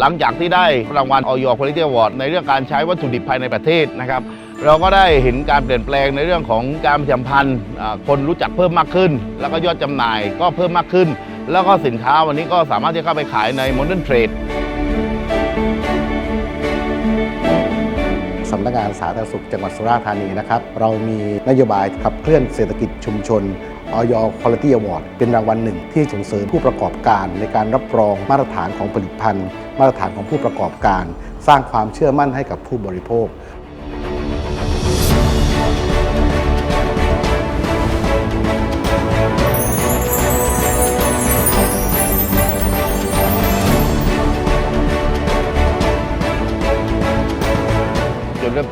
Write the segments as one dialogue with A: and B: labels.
A: หลังจากที่ได้รางวัลออย Quality Award ในเรื่องการใช้วัตถุดิบภายในประเทศนะครับเราก็ได้เห็นการเปลี่ยนแปลงในเรื่องของการประชาสัมพันธ์คนรู้จักเพิ่มมากขึ้น แล้วก็ยอดจำหน่ายก็เพิ่มมากขึ้น แล้วก็สินค้าวันนี้ก็สามารถที่จะเข้าไปขายใน Modern Trade
B: สำนักงานสาธารณสุขจังหวัดสุราษฎร์ธานีนะครับ เรามีนโยบายขับเคลื่อนเศรษฐกิจชุมชน ออย Quality Award เป็นรางวัลหนึ่งที่ส่งเสริมผู้ประกอบการ ในการรับรองมาตรฐานของผลิตภัณฑ์ มาตรฐานของผู้ประกอบการ สร้างความเชื่อมั่นให้กับผู้บริโภค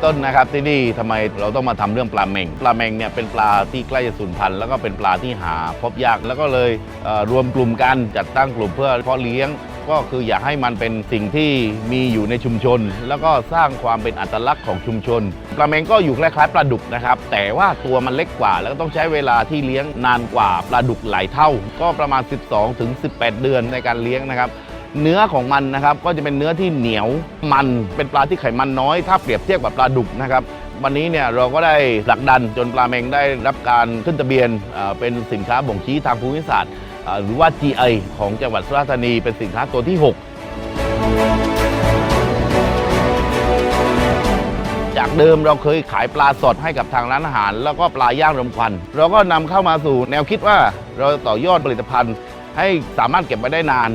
A: ต้นนะครับที่นี่ทำไมเราต้องมาทำเรื่องปลาเมงปลาเมงเนี่ยเป็นปลาที่ใกล้จะสูญพันธุ์แล้วก็เป็นปลาที่หาพบยากแล้วก็เลยเรวมกลุ่มกันจัดตั้งกลุ่มเพื่อเพาะเลี้ยงก็คืออยากให้มันเป็นสิ่งที่มีอยู่ในชุมชน แล้วก็สร้างความเป็นอัตลักษณ์ของชุมชนปลาเมงก็อยู่คล้ายๆปลาดุกนะครับ แต่ว่าตัวมันเล็กกว่า แล้วก็ต้องใช้เวลาที่เลี้ยงนานกว่าปลาดุกหลายเท่า ก็ประมาณ 12-18ถึง18เดือนในการเลี้ยงนะครับ เนื้อของมันนะครับก็จะเป็นเนื้อที่เหนียวมันเป็นปลาที่ไขมันน้อย ถ้าเปรียบเทียบกับปลาดุกนะครับวันนี้เนี่ยเราก็ได้ผลักดันจนปลาเมงได้รับการขึ้นทะเบียนเป็นสินค้าบ่งชี้ทางภูมิศาสตร์หรือว่า GI ของจังหวัดสุราษฎร์ธานีเป็นสินค้าตัวที่ 6จากเดิมเราเคยขายปลาสดให้กับทางร้านอาหาร แล้วก็ปลาย่างรมควัน เราก็นำเข้ามาสู่แนวคิดว่าเราต่อยอดผลิตภัณฑ์ ให้สามารถเก็บไว้ได้นาน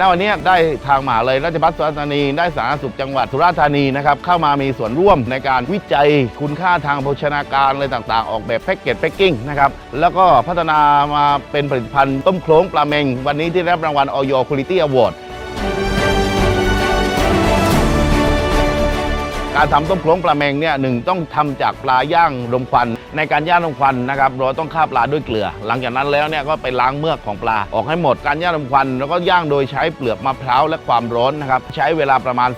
A: ณวันนี้ได้ทางมหาเลยราชภัฏสุราษฎร์ธานีได้สาธารณสุขจังหวัดสุราษฎร์ธานีนะครับเข้ามามีส่วนร่วมในการวิจัยคุณค่าทางโภชนาการอะไรต่างๆ ออกแบบแพ็กเกจแพ็กกิ้งนะครับแล้วก็พัฒนามาเป็นผลิตภัณฑ์ต้มโคลงปลาเมง วันนี้ที่ได้รับรางวัลออยคุณลิตี้อวอร์ด การทำต้มโคลงปลาแมงเนี่ยหนึ่งต้องทำจากปลาย่างรมควัน ในการย่างรมควันนะครับเราต้องฆ่าปลาด้วยเกลือ หลังจากนั้นแล้วเนี่ยก็ไปล้างเมือกของปลาออกให้หมดการย่างรมควัน แล้วก็ย่างโดยใช้เปลือกมะพร้าวและความร้อนนะครับใช้เวลาประมาณ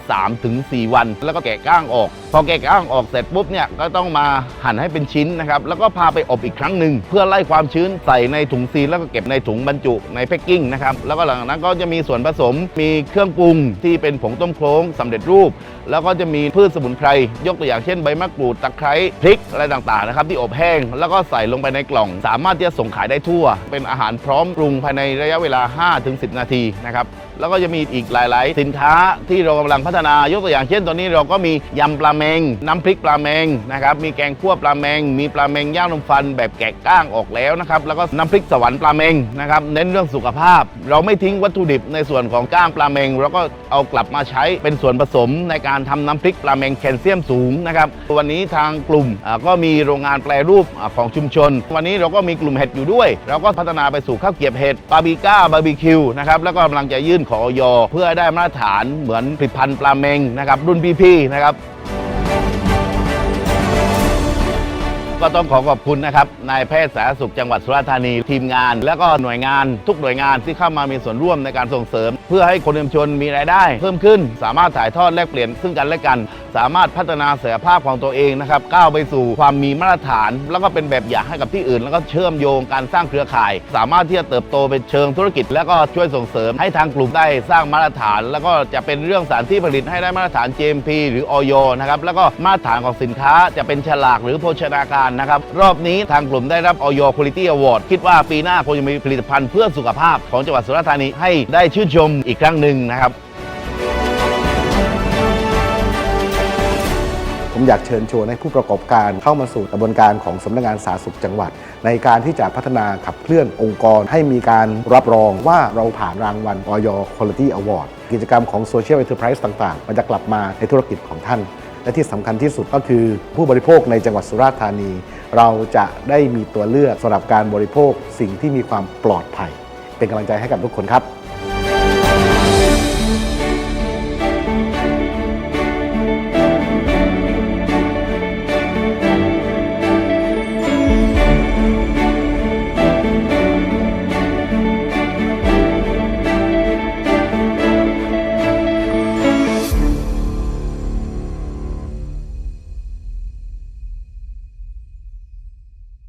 A: 3-4 วัน แล้วก็แกะก้างออก พอแกะก้างออกเสร็จปุ๊บเนี่ยก็ต้องมาหั่นให้เป็นชิ้นนะครับแล้วก็พาไปอบอีกครั้งหนึ่งเพื่อไล่ความชื้นใส่ในถุงซีลแล้วก็เก็บในถุงบรรจุในแพ็กกิ้งนะครับแล้วก็หลังจากนั้นก็จะมีส่วนผสมมีเครื่องปรุงที่เป็นผงต้มโคลงสำเร็จรูป แล้วก็จะมีพืชสมุนไพร ยกตัวอย่างเช่นใบมะกรูดตะไคร้พริกอะไรต่างๆนะครับที่อบแห้ง แล้วก็ใส่ลงไปในกล่อง สามารถที่จะส่งขายได้ทั่ว เป็นอาหารพร้อมปรุงภายในระยะเวลา 5-10 นาทีนะครับแล้วก็จะมีอีกหลาย ๆ สินค้าที่เรากำลังพัฒนายกตัวอย่างเช่นตอนนี้เราก็มียำปลาแมง น้ำพริกปลาแมงนะครับมีแกงคั่วปลาแมง มีปลาแมงย่างนมฟันแบบแกะก้างออกแล้วนะครับแล้วก็น้ำพริกสวรรค์ปลาแมงนะครับเน้นเรื่องสุขภาพ เราไม่ทิ้งวัตถุดิบในส่วนของก้างปลาแมงเราก็เอากลับมาใช้เป็นส่วนผสมในการทำน้ำพริกปลาแมงแคลเซียมสูงนะครับวันนี้ทางกลุ่มก็มีโรงงานแปรรูปอของชุมชน วันนี้เราก็มีกลุ่มเห็ดอยู่ด้วย เราก็พัฒนาไปสู่ข้าวเกียบเห็ดบาร์บีก้าบาร์บีคิวนะครับแล้วก็กำลังจะยื่นขอออเพื่อให้ได้มาตรฐานเหมือนผลิตภัณฑ์ปลาเมงนะครับรุ่นพี่ๆนะครับ ก็ต้องขอขอบคุณนะครับนายแพทย์สาธารณสุขจังหวัดสุราษฎร์ธานีทีมงาน แล้วก็หน่วยงานทุกหน่วยงานที่เข้ามามีส่วนร่วมในการส่งเสริม เพื่อให้คนชุมชนมีรายได้ เพิ่มขึ้น สามารถถ่ายทอดแลกเปลี่ยนซึ่งกันและกัน สามารถพัฒนาศักยภาพของตัวเองนะครับก้าวไปสู่ความมีมาตรฐาน แล้วก็เป็นแบบอย่างให้กับที่อื่น แล้วก็เชื่อมโยงการสร้างเครือข่าย สามารถที่จะเติบโตเป็นเชิงธุรกิจ แล้วก็ช่วยส่งเสริมให้ทางกลุ่มได้สร้างมาตรฐาน แล้วก็จะเป็นเรื่องสารที่ผลิตให้ได้มาตรฐาน GMP หรืออยนะครับแล้วก็มาตรฐานของสินค้าจะเป็นฉลากหรือโภชนาการนะครับ รอบนี้ทางกลุ่มได้รับออย Quality Award คิดว่าปีหน้าคงจะมีผลิตภัณฑ์เพื่อสุขภาพของจังหวัดสุราษฎร์ธานีให้ได้ชื่นชมอีกครั้งหนึ่งนะครับ
B: ผมอยากเชิญชวนให้ผู้ประกอบการเข้ามาสู่กระบวนการของสำนักงานสาธารณสุขจังหวัด ในการที่จะพัฒนาขับเคลื่อนองค์กร ให้มีการรับรองว่าเราผ่านรางวัลออย Quality Award กิจกรรมของ Social Enterprise ต่าง ๆ มันจะกลับมาในธุรกิจของท่าน และที่สำคัญที่สุดก็คือผู้บริโภคในจังหวัดสุราษฎร์ธานี เราจะได้มีตัวเลือกสำหรับการบริโภคสิ่งที่มีความปลอดภัย เป็นกำลังใจให้กับทุกคนครับ